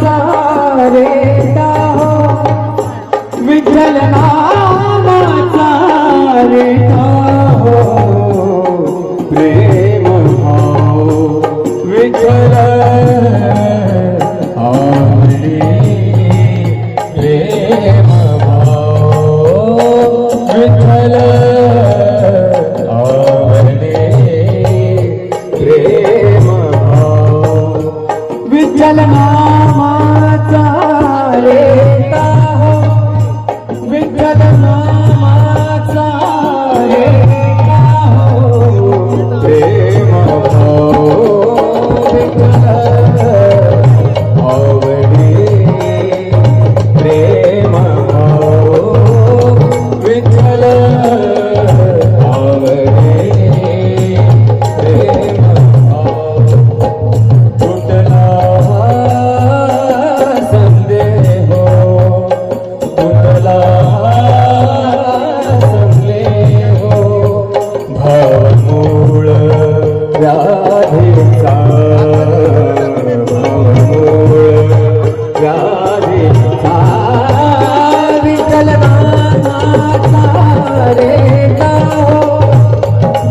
কথা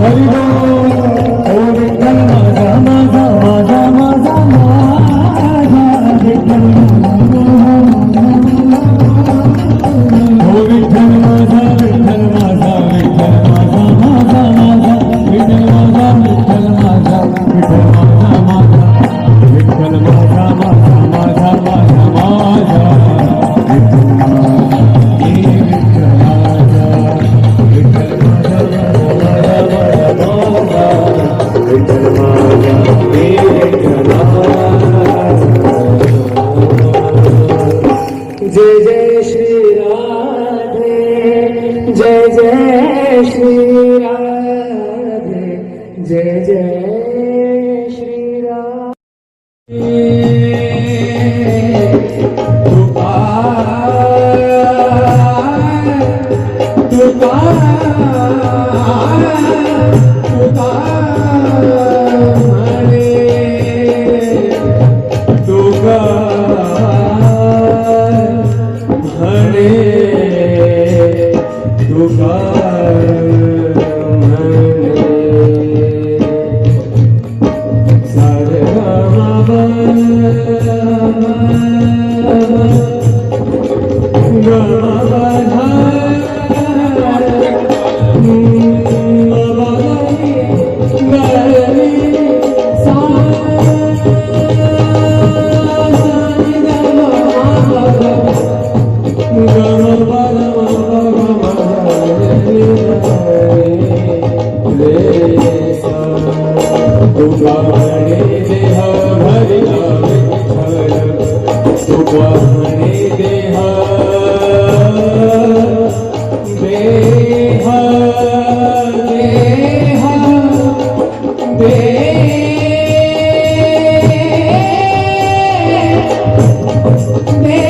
Hari Ram जय जय श्री राधे जय जय baby.